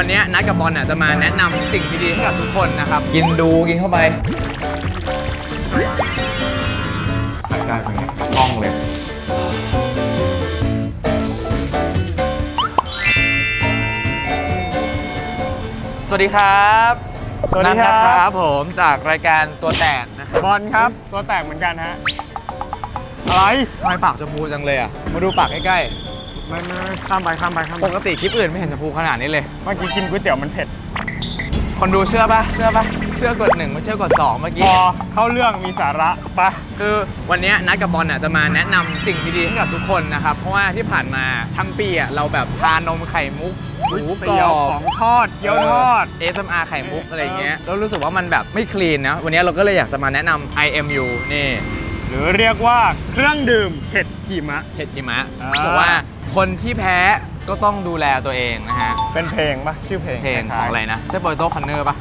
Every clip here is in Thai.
วันนี้นัดกับบอลน่ะจะมาแนะนำสิ่งดีๆให้กับทุกคนนะครับ กินดูกินเข้าไปได้เป็นไงคล่องเลยสวัสดีครับสวัสดีครับ นัทนะครับผมจากรายการตัวแตกนะครับบอลครับ ตัวแตกเหมือนกันฮะ อะไรทำไมปากชมพูจังเลยอะ มาดูปากใกล้ ไม่ไม่ไม่ข้ามไปข้ามไปข้ามๆไปปกติคลิปอื่นไม่เห็นชมพูขนาดนี้เลย เมื่อกี้กินก๋วยเตี๋ยวมันเผ็ด คนดูเชื่อปะเชื่อปะเชื่อกดหนึ่งไม่เชื่อกดสองเมื่อพกี้ อเข้าเรื่องมีสาระปะ คือวันนี้นัดกับบอลน่ะจะมาแนะนำสิ่งดีๆให้กับทุกคนนะครับ เพราะว่าที่ผ่านมาทั้งปีอะเราแบบชานมไข่มุกหมูกรเตี๋ยวอบของทอดเกี๊ยวทอด เอสเอ็มอาร์ไข่มุกอะไรเงี้ยแล้วรู้สึกว่ามันแบบไม่คลีนนะ วันนี้เราก็เลยอยากจะมาแนะนำ IMU นี่หรือเรียกว่าเครื่องดื่มเผ็ดหิมะเห็ดหิมะอ่า บอกว่า คนที่แพ้ก็ต้องดูแลตัวเองนะฮะ เป็นเพลงปะชื่อเพลงเพลงของอะไรนะใช่โปเตโต้คอนเนอร์ปะ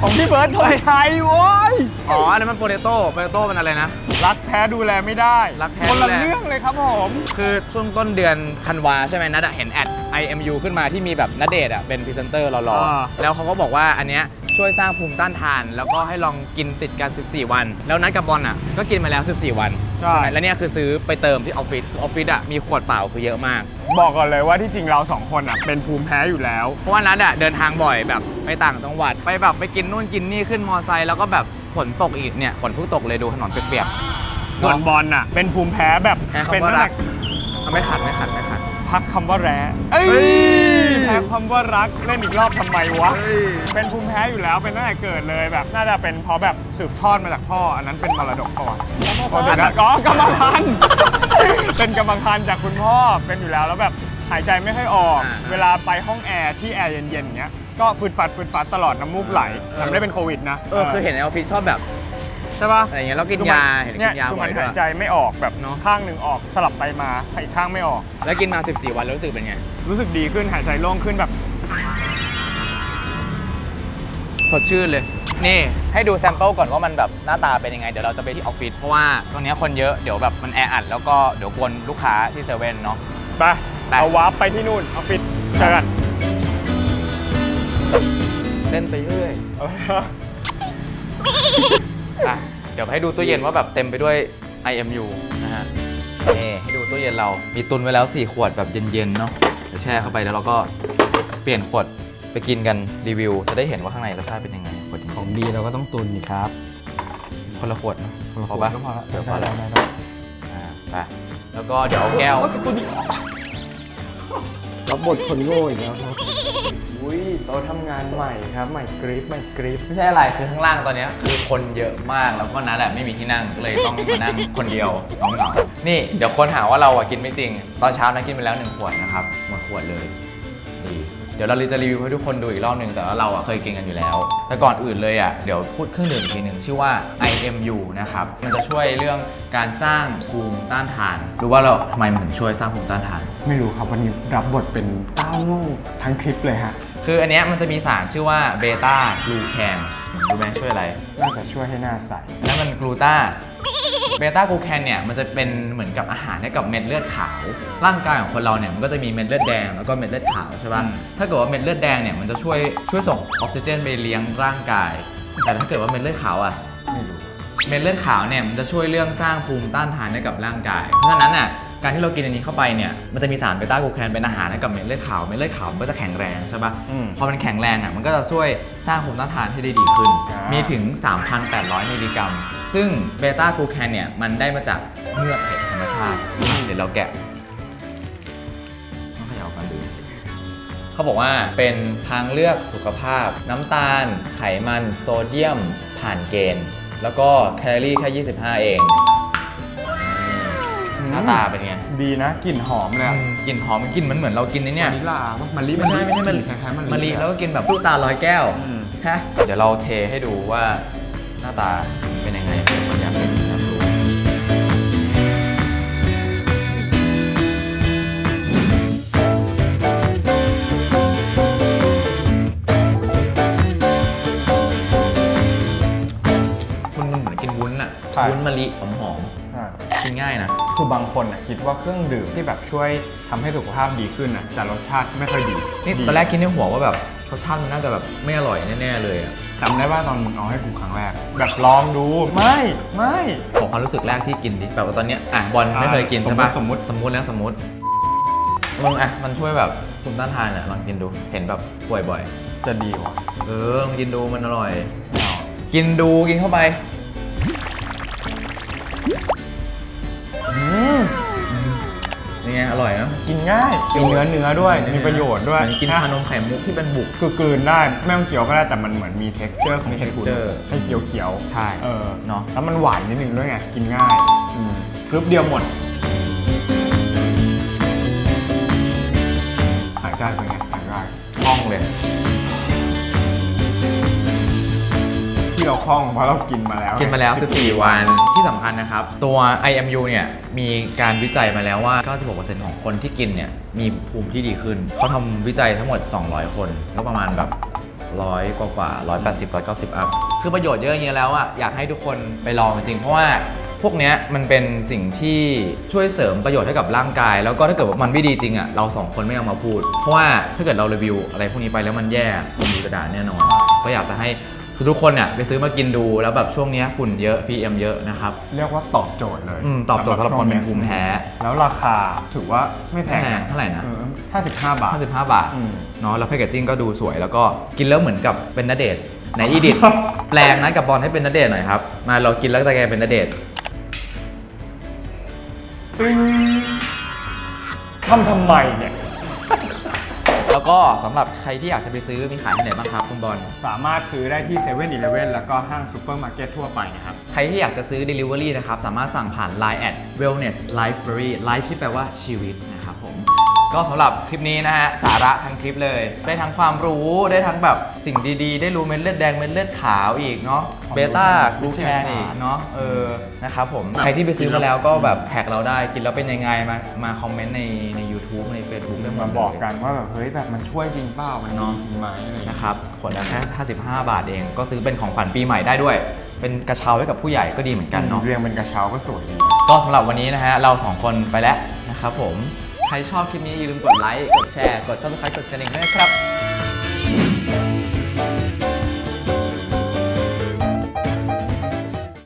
ของพี่เบิร์ดธงชัยโว้ยอ๋ออันนั้นมันโปเตโต้โปเตโต้มันอะไรนะ รักแท้ดูแลไม่ได้ รักแท้คนดูละแล เรื่องเลยครับผม คือช่วงต้นเดือนธันวาใช่ไหมนัดอะเห็นแอด IMU ขึ้นมาที่มีแบบนัดเดทอะเป็นพรีเซนเตอร์รออ่า ๆ แล้วเขาก็บอกว่าอันเนี้ยช่วยสร้างภูมิต้านทาน แล้วก็ให้ลองกินติดกัน 14 วัน แล้วนัดกับบอลอะก็กินมาแล้ว 14 วัน ใช่ ไหมแล้วเนี่ยคือซื้อไปเติมที่ออฟฟิศคือออฟฟิศอะมีขวดเปล่าคือเยอะมาก บอกก่อนเลยว่าที่จริงเราสองคนอะเป็นภูมิแพ้อยู่แล้ว เพราะว่านัดอะเดินทางบ่อยแบบไปต่างจังหวัด ไปแบบไปกินนู่นกินนี่ขึ้นมอไซค์แล้วก็แบบฝนตกอีกเนี่ยฝนเพิ่งตกเลยดูถนนเปียกๆส่วนบอลน่ะเป็นภูมิแพ้แบบแพ้เป็นคำว่าตั้งรัแต่กเอาไม่ขัดไม่ขัดไม่ขัด พักคำว่าแร้เอ้ยเฮ้ยแพ้คำว่ารักเล่นอีกรอบทำไมวะ เป็นภูมิแพ้อยู่แล้วเป็นตั้งแต่เกิดเลยแบบ น่าจะเป็นเพราะแบบสืบทอดมาจากพ่อ อันนั้นเป็นมรดกก่อนพอถึงนั้นก็กรรมพันธุ์เป็นกรรมพันธุ์จากคุณพ่อเป็นอยู่แล้วแล้วแบบหายใจไม่ค่อยออกอ่าเวลาไปห้องแอร์ที่แอร์เย็นๆอย่างเงี้ยก็ฟืดฟัดฟืดฟัดตลอดน้ำมูกไหลแต่ไม่ได้เป็นโควิดนะเออคือเห็นในออฟฟิศชอบแบบ ใช่ปะอะไรอย่างเงี้ยแล้วกินยาเห็นกินยาคือบ่มัอยนด้วหายยใจไม่ออกแบบเนอะข้างหนึ่งออกสลับไปมาอีกข้างไม่ออก แล้วกินมา 14 วันแล้วรู้สึกเป็นไง รู้สึกดีขึ้นหายใจโล่งขึ้นแบบ สดชื่นเลย นี่ ให้ดูแซมเปิลก่อนว่ามันแบบหน้าตาเป็นยังไง เดี๋ยวเราจะไปที่ออฟฟิศเพราะว่าตรงเนี้ยคนเยอะเดี๋ยวแบบมันแออัดแล้วก็เดี๋ยวกวนลูกค้าที่เซเว่นเนาะ ไป ไป เอาวาร์ปไปที่นู่นออฟฟิศเจอกันเล่นไปเรื่อยอะเดี๋ยวให้ดูตู้เย็นว่าแบบเต็มไปด้วย IMU นะฮะนี่ให้ดูตู้เย็นเรา มีตุนไว้แล้ว 4 ขวดแบบเย็นๆเนาะเดี๋ยวแช่เข้าไปแล้วเราก็เปลี่ยนขวดไปกินกันรีวิว จะได้เห็นว่าข้างในรสชาติเป็นยังไงขวดเย็นๆของดีเราก็ต้องตุนนี่ครับคนละขวดเนอะคนละพอขวปะดก็พอละเดี๋ยวพอได้แล้วได้ได้อ่าไปแล้วก็เดี๋ยวเอาแก้ว รับบทคนโง่อีกแล้วครับ อุ้ยโต๊ะทำงานใหม่ครับ ใหม่กริปใหม่กริปไม่ใช่อะไรคือข้างล่างตอนเนี้ยคือคนเยอะมากแล้วก็นัดอะไม่มีที่นั่งก็เลยต้องมานั่งคนเดียวน้องเหงาๆนี่เดี๋ยวคนหาว่าเราอะกินไม่จริง ตอนเช้านะกินไปแล้วหนึ่งขวดนะครับหมดขวดเลยดีเดี๋ยวเราจะรีวิวให้ทุกคนดูอีกรอบหนึ่งแต่ว่าเราอะเคยกินกันอยู่แล้ว แต่ก่อนอื่นเลยอะเดี๋ยวพูดเครื่องดื่มอีกทีหนึ่งชื่อว่า IMU นะครับมันจะช่วยเรื่องการสร้างภูมิต้านทานรู้ว่าเราทำไมมันถึงช่วยสร้างภูมิต้านทาน ไม่รู้ครับวันนี้รับบทเป็นเต้าโง่ทั้งคลิปเลยฮะ คืออันเนี้ยมันจะมีสารชื่อว่าเบต้ากลูแคนรู้ไหมช่วยอะไร น่าจะช่วยให้หน้าใส แล้วมันกลูตาเบต้ากลูแคนเนี่ยมันจะเป็นเหมือนกับอาหารให้กับเม็ดเลือดขาว ร่างกายของคนเราเนี่ยมันก็จะมีเม็ดเลือดแดงแล้วก็เม็ดเลือดขาวใช่ป่ะ อืม ถ้าเกิดว่าเม็ดเลือดแดงเนี่ยมันจะช่วยช่วยส่งออกซิเจนไปเลี้ยงร่างกาย แต่ถ้าเกิดว่าเม็ดเลือดขาวอะ ไม่รู้ เม็ดเลือดขาวเนี่ยมันจะช่วยเรื่องสร้างภูมิต้านทานให้กับร่างกาย เพราะฉะนั้นน่ะ การที่เรากินอันนี้เข้าไปเนี่ยมันจะมีสารเบต้ากลูแคนเป็นอาหารให้กับเม็ดเลือดขาวเม็ดเลือดขาวมันก็จะแข็งแรงใช่ปะอืมพอมันแข็งแรงอะมันก็จะช่วยสร้างภูมิต้านทานให้ได้ดีขึ้น อ่ามี มีถึง 3,800 มิลลิกรัม ซึ่งเบต้ากลูแคนเนี่ยมันได้มาจากเมือกเห็ดธรรมชาติเดี๋ยวเราแกะต้องเขย่ากันดู เขาบอกว่าเป็นทางเลือกสุขภาพ น้ำตาล ไขมัน โซเดียม ผ่านเกณฑ์ แล้วก็แคลอรี่แค่ 25 เองอืม หน้าตาเป็นไงดีนะกลิ่นหอมเลยอะกลิ่นหอมกลิ่นมันเหมือนเรากินในเนี่วายนิลลาปะมะลิไม่ใช่ไม่ใช่มะลิคล้ายๆมะลิมะลิแล้วก็กินแบบตู้ตาลอยแก้วอืมฮะเดี๋ยวเราเทให้ดูว่าหน้าตาเป็นยังไงคนอยากเป็นอยากรู้มันมันเหมือนกินวุ้นอะวุ้นมะลิหอมๆอ่ากิน ง่ายนะ คือบางคนอะคิดว่าเครื่องดื่มที่แบบช่วยทำให้สุขภาพดีขึ้นอะแต่รสชาติไม่ค่อยดีนี่ดีตอนแรกคิดในหัวว่าแบบรสชาติมันน่าจะแบบไม่อร่อยแน่ๆเลยอะจำได้ว่าตอนมึงเอาให้กูครั้งแรก แบบลองดูไม่ไม่ ขอความรู้สึกแรกที่กินดิแบบว่าตอนเนี้ยอะบอลไม่เคยกินอะใช่ปะสมมุติ สมมุตินะสมมุติมึงอะมันช่วยแบบภูมิต้านทานอะลองกินดูเห็นแบบป่วยบ่อยจะดีวะเออลองกินดูมันอร่อย กินดูกินเข้าไปอื มนี่ไงอร่อยนะกินง่าย มีเนื้อเนื้อด้วย มีประโยชน์ด้วยเหมือนกินชานมไข่มุกที่เป็นบุก คือกลืนได้ไม่ต้องเคี้ยวก็ได้แต่มันเหมือนมี t e x t อร์ของมีเห็ดหูหนู texture ให้เคี้ยวเคี้ยวๆใช่เออเนอะ แล้วมันหวานนิดนึงด้วยไง กินง่ายอืมกรึบเดียวหมดหายได้เป็นไง คล่องเพราะเรากินมาแล้วกินมาแล้ว 14 วัน ที่สำคัญนะครับ ตัว IMU เนี่ย มีการวิจัยมาแล้วว่า 96%ของคนที่กินเนี่ย มีภูมิที่ดีขึ้น เขาทำวิจัยทั้งหมด 200 คน ก็ประมาณแบบร้อยกว่ากว่าร้อยแปดสิบร้อยเก้าสิบอัพ คือประโยชน์เยอะอย่างเงี้ยแล้วอะอยากให้ทุกคนไปลองจริงๆ เพราะว่าพวกเนี้ยมันเป็นสิ่งที่ช่วยเสริมประโยชน์ให้กับร่างกาย แล้วก็ถ้าเกิดว่ามันไม่ดีจริงอะเราสองคนไม่เอามาพูด เพราะว่าถ้าเกิดเรารีวิวอะไรพวกนี้ไปแล้วมันแย่คนดูจะด่าแน่นอน ก็อยากจะให้ ทุกๆคนเนี่ยไปซื้อมากินดูแล้วแบบช่วงเนี้ยฝุ่นเยอะ PM เยอะนะครับ เรียกว่าตอบโจทย์เลยอืมตอบโจทย์สำหรับคนเป็นภูมิแพ้ แล้วราคาถือว่าไม่แพงไม่แพงเท่าไหร่นะออ55บาท 55 บาทอืมเนาะแล้วแพคเกจจิ้งก็ดูสวย แล้วก็กินแล้วเหมือนกับเป็นนเดชน์ในอีดิท แปลงนะกับบอลให้เป็นนเดชน์หน่อยครับ มาเรากินแล้วก็จะกลายเป็นนเดชน์ตึ้งทำทำไมเนี่ยแล้ว ก็สำหรับใครที่อยากจะไปซื้อมีขายที่ไหนบ้างครับคุณบอล สามารถซื้อได้ที่7 e เ e ่ e อแล้วก็ห้างซูเปอร์มาร์เก็ตทั่วไปนะครับ ใครที่อยากจะซื้อ Delivery นะครับ สามารถสั่งผ่าน Line at wellness library life ที่แปลว่าชีวิตนะครับผม ก็สำหรับคลิปนี้นะฮะสาระทั้งคลิปเลย ได้ทั้งความรู้ได้ทั้งแบบสิ่งดีๆ ได้รู้เม็ดเลือดแดงเม็ดเลือดขาวอีกเนาะเบต้ากลูแคนอีกเนาะเออนะครับผมใครที่ไปซื้อมาแล้วก็แบบแท็กเราได้กินแล้วเป็นยังไงมามาคอมเมนต์ในใน YouTube ใน Facebook ได้หมดมาเลยบอกกันว่าแบบเฮ้ยแบบมันช่วยจริงเปล่ามันดีเนาะจริงไหมอะไรอย่างเงี้ยนะครับขวดละแค่55 บาทเอง ก็ซื้อเป็นของขวัญปีใหม่ได้ด้วย เป็นกระเช้าให้กับผู้ใหญ่ก็ดีเหมือนกันเนาะเรียงเป็นกระเช้าก็สวยดีก็สำหรับวันนี้นะฮะเราสองคนไปแล้วนะครับผม ใครชอบคลิปนี้อย่าลืมกดไลค์ กดแชร์ กด subscribe กดกระดิ่งด้วยครับ